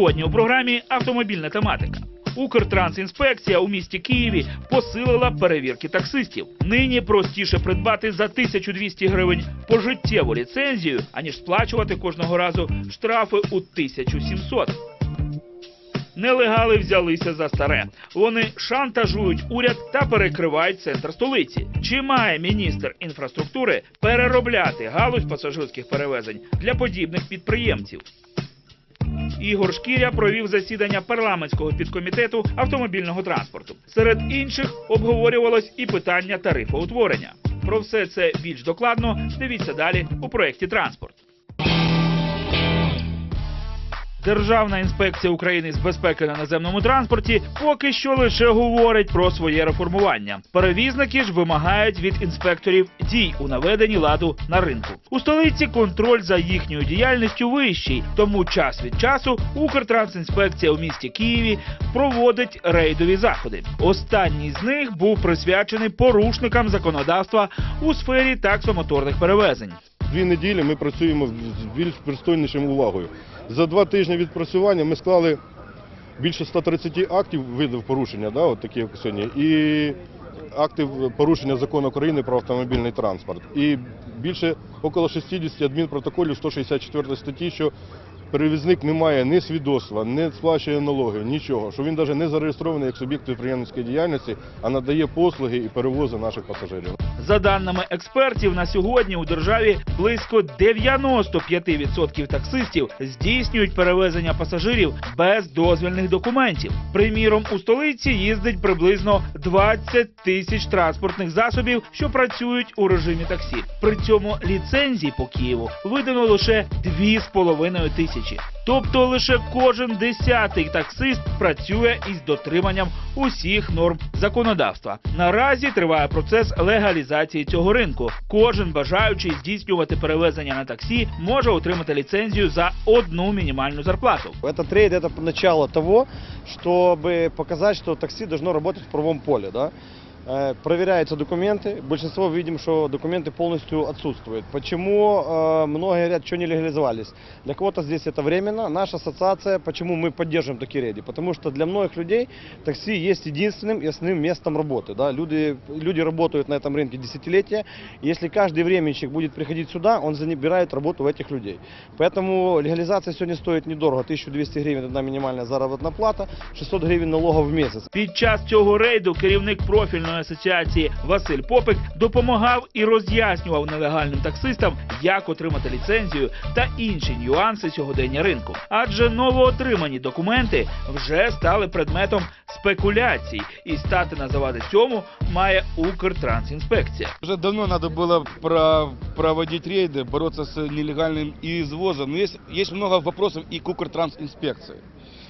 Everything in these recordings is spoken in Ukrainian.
Сьогодні у програмі автомобільна тематика. Укртрансінспекція у місті Києві посилила перевірки таксистів. Нині простіше придбати за 1200 гривень пожиттєву ліцензію, аніж сплачувати кожного разу штрафи у 1700. Нелегали взялися за старе. Вони шантажують уряд та перекривають центр столиці. Чи має міністр інфраструктури переробляти галузь пасажирських перевезень для подібних підприємців? Ігор Шкіря провів засідання парламентського підкомітету автомобільного транспорту. Серед інших обговорювалось і питання тарифоутворення. Про все це більш докладно дивіться далі у проєкті Транспорт. Державна інспекція України з безпеки на наземному транспорті поки що лише говорить про своє реформування. Перевізники ж вимагають від інспекторів дій у наведенні ладу на ринку. У столиці контроль за їхньою діяльністю вищий, тому час від часу Укртрансінспекція у місті Києві проводить рейдові заходи. Останній з них був присвячений порушникам законодавства у сфері таксомоторних перевезень. Дві неділі ми працюємо з більш пристойнішим увагою. За два тижні відпрацювання ми склали більше 130 актів видів порушення, да, от такі як сьогодні, і актів порушення закону України про автомобільний транспорт. І більше около 60 адмінпротоколів 164 статті, що перевізник не має ні свідоцтва, не сплачує налоги, нічого, що він навіть не зареєстрований як суб'єкт підприємницької діяльності, а надає послуги і перевозить наших пасажирів. За даними експертів, на сьогодні у державі близько 95% таксистів здійснюють перевезення пасажирів без дозвільних документів. Приміром, у столиці їздить приблизно 20 тисяч транспортних засобів, що працюють у режимі таксі. При цьому ліцензій по Києву видано лише 2,5 тисячі. Тобто лише кожен десятий таксист працює із дотриманням усіх норм законодавства. Наразі триває процес легалізації цього ринку. Кожен бажаючий здійснювати перевезення на таксі може отримати ліцензію за одну мінімальну зарплату. Этот рейд это начало того, чтобы показать, что такси должно работать в правом поле. Да? Э, Проверяются документы. Большинство видим, что документы полностью отсутствуют. Почему э, многие говорят, что не легализовались? Для кого-то здесь это временно. Наша ассоциация, почему мы поддерживаем такие рейды? Потому что для многих людей такси есть единственным и основным местом работы. Да? Люди, люди работают на этом рынке десятилетия. Если каждый временщик будет приходить сюда, он забирает работу у этих людей. Поэтому легализация сегодня стоит недорого. 1200 гривен одна минимальная заработная плата, 600 гривен налогов в месяц. Під час цього рейду керівник профільної асоціації Василь Попик допомагав і роз'яснював нелегальним таксистам, як отримати ліцензію та інші нюанси сьогодення ринку. Адже новоотримані документи вже стали предметом спекуляцій, і стати на завади цьому має Укртрансінспекція. Уже давно надо было про- проводить рейды, бороться с нелегальным извозом. Но есть, есть много вопросов и к Укртрансинспекции.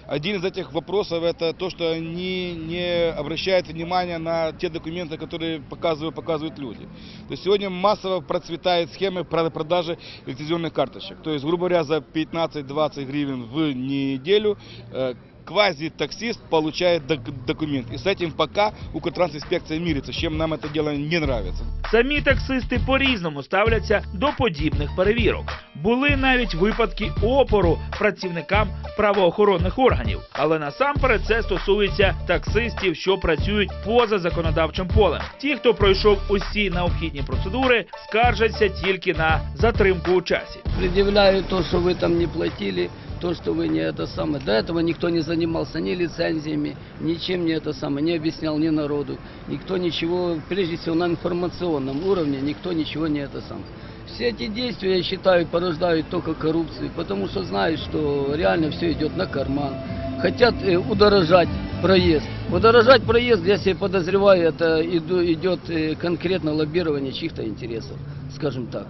Один из этих вопросов это то, что они не обращают внимания на те документы, которые показывают, показывают люди. То есть сегодня массово процветают схемы про- продажи лицензионных карточек. То есть, грубо говоря, за 15-20 гривен в неделю э, квази-таксист получает док- документ. И с этим пока Укртрансинспекция мирится, с чем нам это дело не нравится. Самі таксисти по-різному ставляться до подібних перевірок. Були навіть випадки опору працівникам правоохоронних органів. Але насамперед це стосується таксистів, що працюють поза законодавчим полем. Ті, хто пройшов усі необхідні процедури, скаржаться тільки на затримку у часі. предъявляю то, что вы там не платили, то, что вы не это самое. До этого никто не занимался ни лицензиями, ничем не это самое, не объяснял ни народу. Никто ничего, прежде всего на информационном уровне, никто ничего не это самое. Все эти действия, я считаю, порождают только коррупцию, потому что знают, что реально все идет на карман. Хотят э, удорожать проезд. Удорожать проезд, я себе подозреваю, это иду- идет э, конкретно лоббирование чьих-то интересов, скажем так.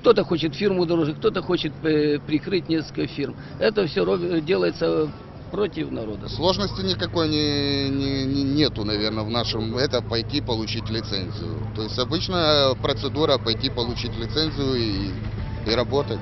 Кто-то хочет фирму дороже, кто-то хочет э, прикрыть несколько фирм. Это все делается против народа. Сложности никакой не, не- не- нету, наверное, в нашем это пойти получить лицензию. То есть обычная процедура пойти получить лицензию и, и работать.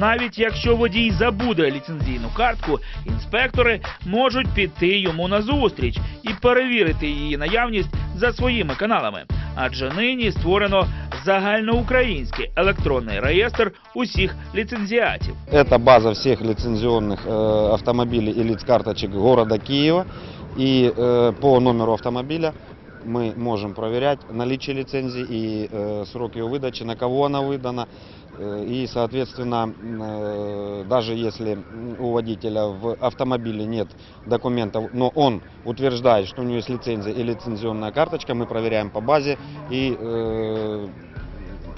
Навіть якщо водій забуде ліцензійну картку, інспектори можуть піти йому назустріч і перевірити її наявність за своїми каналами адже нині створено загальноукраїнський електронний реєстр усіх ліцензіатів. Это база всех лицензионных э, автомобилей и лиц-карточек города Киева. И э, по номеру автомобиля мы можем проверять наличие лицензии и э, срок ее выдачи, на кого она выдана. Э, и, соответственно, м, э, даже если м, у водителя в автомобиле нет документов, но он утверждает, что у него есть лицензия и лицензионная карточка, мы проверяем по базе и э,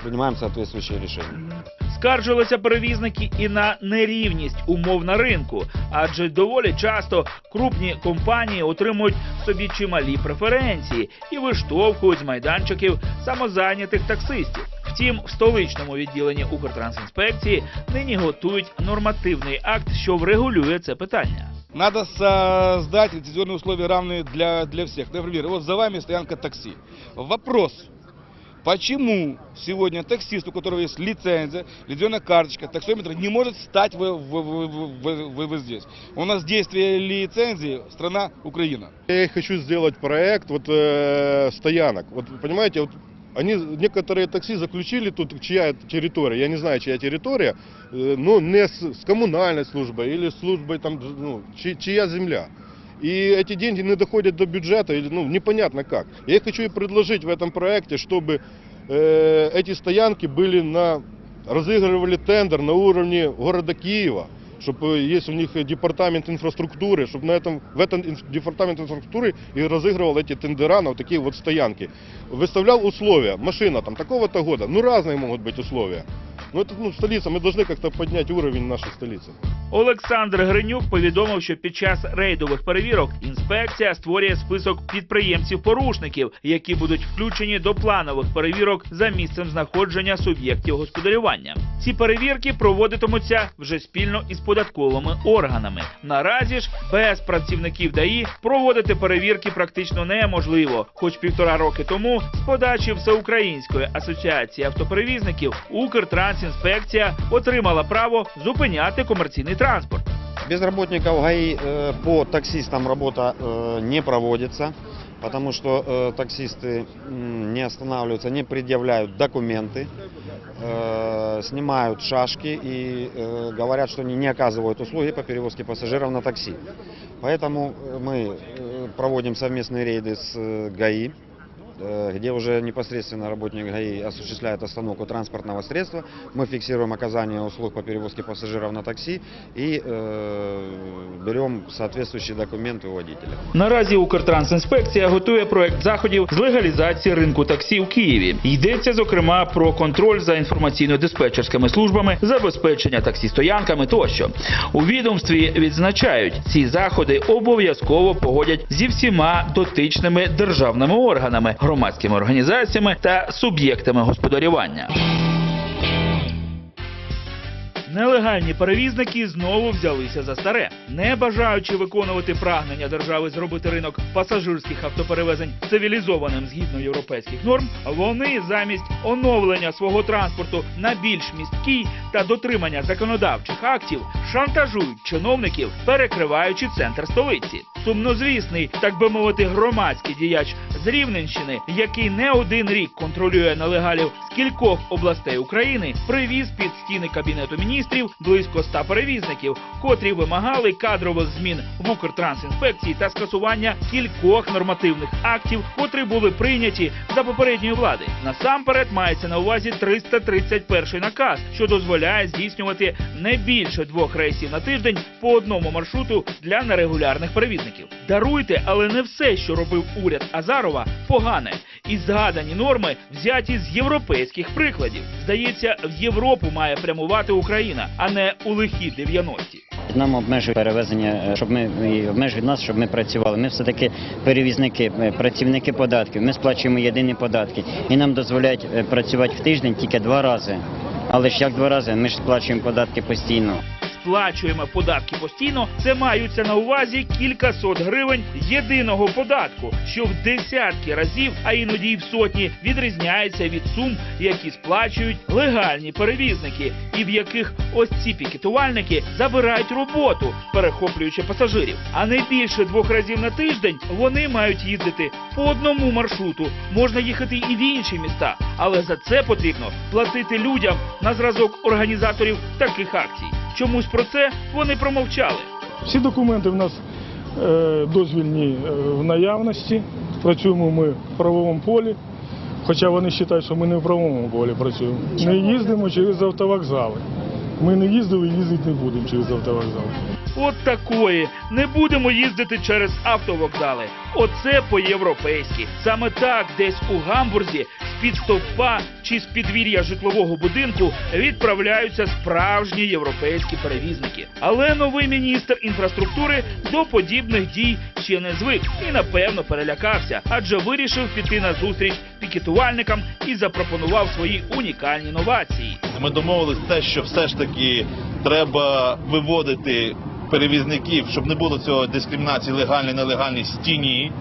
принимаем соответствующие решения. Скаржилися перевізники і на нерівність умов на ринку, адже доволі часто крупні компанії отримують собі чималі преференції і виштовхують з майданчиків самозайнятих таксистів. Втім, в столичному відділенні Укртрансінспекції нині готують нормативний акт, що врегулює це питання. Надо создать лицензионные условия равные для, для всех. Например, вот за вами стоянка такси. Вопрос. Почему сегодня таксист, у которого есть лицензия, лицензионная карточка, таксометр, не может стать вы, вы, вы, вы- вы- вы здесь? У нас действие лицензии страна Украина. Я хочу сделать проект вот, э, стоянок. Вот понимаете, вот они, некоторые такси заключили тут, чья это территория, я не знаю, чья территория, э, но не с, с коммунальной службой или службой, там, ну, чи- чья земля. И эти деньги не доходят до бюджета, или, ну, непонятно как. Я хочу и предложить в этом проекте, чтобы э, эти стоянки были на, разыгрывали тендер на уровне города Киева, чтобы есть у них департамент инфраструктуры, чтобы на этом, в этом инф- департамент инфраструктуры и разыгрывал эти тендера на вот такие вот стоянки. Выставлял условия, машина там такого-то года, ну разные могут быть условия. Но это ну, столица, мы должны как-то поднять уровень нашей столицы. Олександр Гринюк повідомив, що під час рейдових перевірок інспекція створює список підприємців-порушників, які будуть включені до планових перевірок за місцем знаходження суб'єктів господарювання. Ці перевірки проводитимуться вже спільно із податковими органами. Наразі ж без працівників ДАІ проводити перевірки практично неможливо. Хоч півтора роки тому з подачі Всеукраїнської асоціації автоперевізників Укртрансінспекція отримала право зупиняти комерційний транспорт. Без работников ГАИ э, по таксистам работа э, не проводится, потому что э, таксисты м, не останавливаются, не предъявляют документы, э, снимают шашки и э, говорят, что они не оказывают услуги по перевозке пассажиров на такси. Поэтому э, мы э, проводим совместные рейды с э, ГАИ, э, где уже непосредственно работник ГАИ осуществляет остановку транспортного средства. Мы фиксируем оказание услуг по перевозке пассажиров на такси и э, берем соответствующие документы у водителя. Наразі Укртрансінспекція готує проект заходів з легалізації ринку таксі у Києві. Йдеться зокрема про контроль за інформаційно-диспетчерськими службами, забезпечення таксі-стоянками тощо. У відомстві відзначають, ці заходи обов'язково погодять зі всіма дотичними державними органами, громадськими організаціями та суб'єктами господарювання. Нелегальні перевізники знову взялися за старе, не бажаючи виконувати прагнення держави зробити ринок пасажирських автоперевезень цивілізованим згідно європейських норм. Вони замість оновлення свого транспорту на більш місткий та дотримання законодавчих актів шантажують чиновників, перекриваючи центр столиці. Сумнозвісний, так би мовити, громадський діяч з Рівненщини, який не один рік контролює нелегалів кількох областей України, привіз під стіни кабінету міністрів близько ста перевізників, котрі вимагали кадрових змін в Укртрансінспекції та скасування кількох нормативних актів, котрі були прийняті за попередньої влади. Насамперед мається на увазі 331 наказ, що дозволяє здійснювати не більше двох рейсів на тиждень по одному маршруту для нерегулярних перевізників. Даруйте, але не все, що робив уряд Азарова, погане. І згадані норми взяті з європейських прикладів. Здається, в Європу має прямувати Україна, а не у лихі 90-ті. Нам обмежують перевезення, е, щоб ми обмежують нас, щоб ми працювали. Ми все таки перевізники, е, працівники податків. Ми сплачуємо єдині податки і нам дозволяють е, працювати в тиждень тільки два рази. Але ж як два рази? Ми ж сплачуємо податки постійно. Сплачуємо податки постійно, це маються на увазі кілька сот гривень єдиного податку, що в десятки разів, а іноді й в сотні, відрізняється від сум, які сплачують легальні перевізники, і в яких ось ці пікетувальники забирають роботу, перехоплюючи пасажирів. А не більше двох разів на тиждень вони мають їздити по одному маршруту. Можна їхати і в інші міста, але за це потрібно платити людям на зразок організаторів таких акцій. Чомусь про це вони промовчали. Всі документи в нас е, дозвільні е, в наявності. Працюємо ми в правовому полі. Хоча вони вважають, що ми не в правовому полі працюємо. Не їздимо через автовокзали. Ми не їздили і їздити не будемо через автовокзали. От такої не будемо їздити через автовокзали. Оце по-європейськи. Саме так, десь у Гамбурзі з-під стовпа чи з підвір'я житлового будинку відправляються справжні європейські перевізники. Але новий міністр інфраструктури до подібних дій ще не звик і напевно перелякався, адже вирішив піти на зустріч пікетувальникам і запропонував свої унікальні новації. Ми домовились те, що все ж таки треба виводити перевізників, щоб не було цього дискримінації легальної нелегальної стіні.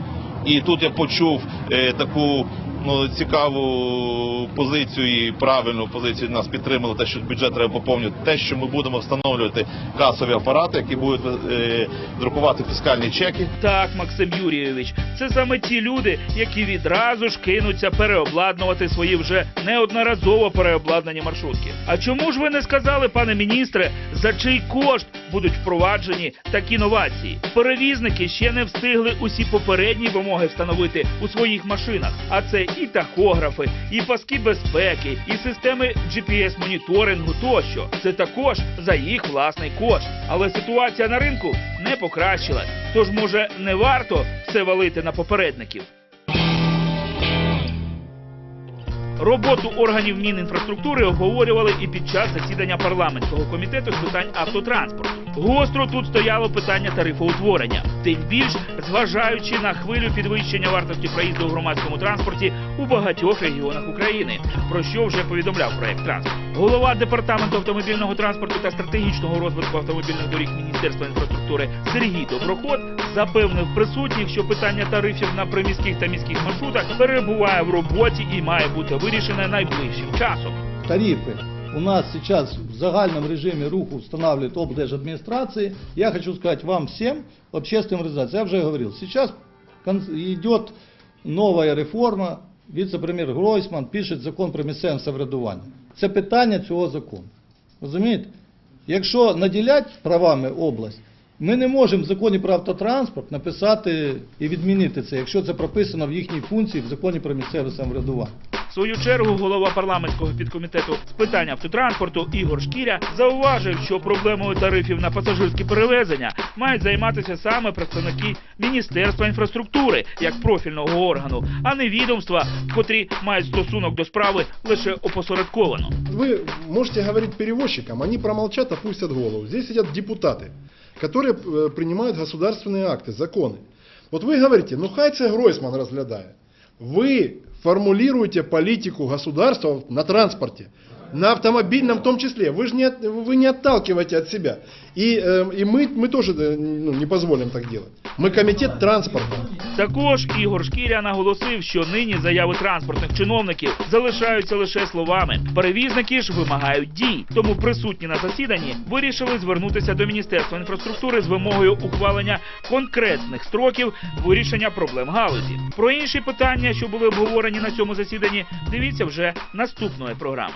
І тут я почув е, таку ну, цікаву позицію і правильну позицію нас підтримали, те, що бюджет треба поповнювати, те, що ми будемо встановлювати касові апарати, які будуть е, друкувати фіскальні чеки. Так, Максим Юрійович, це саме ті люди, які відразу ж кинуться переобладнувати свої вже неодноразово переобладнані маршрутки. А чому ж ви не сказали, пане міністре, за чий кошт будуть впроваджені такі новації? Перевізники ще не встигли усі попередні вимоги встановити у своїх машинах. А це і тахографи, і паски безпеки, і системи GPS-моніторингу тощо. Це також за їх власний кошт. Але ситуація на ринку не покращилась. Тож, може, не варто все валити на попередників. Роботу органів Мінінфраструктури обговорювали і під час засідання парламентського комітету з питань автотранспорту. Гостро тут стояло питання тарифоутворення. Тим більш зважаючи на хвилю підвищення вартості проїзду у громадському транспорті у багатьох регіонах України, про що вже повідомляв проект транспорт. Голова департаменту автомобільного транспорту та стратегічного розвитку автомобільних доріг Міністерства інфраструктури Сергій Доброход запевнив присутніх, що питання тарифів на приміських та міських маршрутах перебуває в роботі і має бути вирішене найближчим часом. тарифы у нас сейчас в загальном режиме руху устанавливает облдержадминистрации. Я хочу сказать вам всем, общественным организациям, я уже говорил, сейчас идет новая реформа, віце-прем'єр Гройсман пише закон про місцеве самоврядування. Це питання цього закону. Розумієте? Якщо наділять правами область, ми не можемо в законі про автотранспорт написати і відмінити це, якщо це прописано в їхній функції в законі про місцеве самоврядування. В свою чергу голова парламентського підкомітету з питань автотранспорту Ігор Шкіря зауважив, що проблемою тарифів на пасажирські перевезення мають займатися саме представники Міністерства інфраструктури як профільного органу, а не відомства, котрі мають стосунок до справи лише опосередковано. Вы можете говорить перевозчикам, они промолчат, опустят голову. Здесь сидят депутаты, которые э, принимают государственные акты, законы. Вот вы говорите, ну хай це Гройсман разглядає. Вы формулируете политику государства на транспорте, на автомобильном в том числе. Вы же не, от- вы не отталкиваете от себя. И, э, и мы, мы тоже э, ну, не позволим так делать. Мы комитет транспорта. Також Ігор Шкіря наголосив, що нині заяви транспортних чиновників залишаються лише словами. Перевізники ж вимагають дій. Тому присутні на засіданні вирішили звернутися до Міністерства інфраструктури з вимогою ухвалення конкретних строків вирішення проблем галузі. Про інші питання, що були обговорені на цьому засіданні, дивіться вже наступної програми.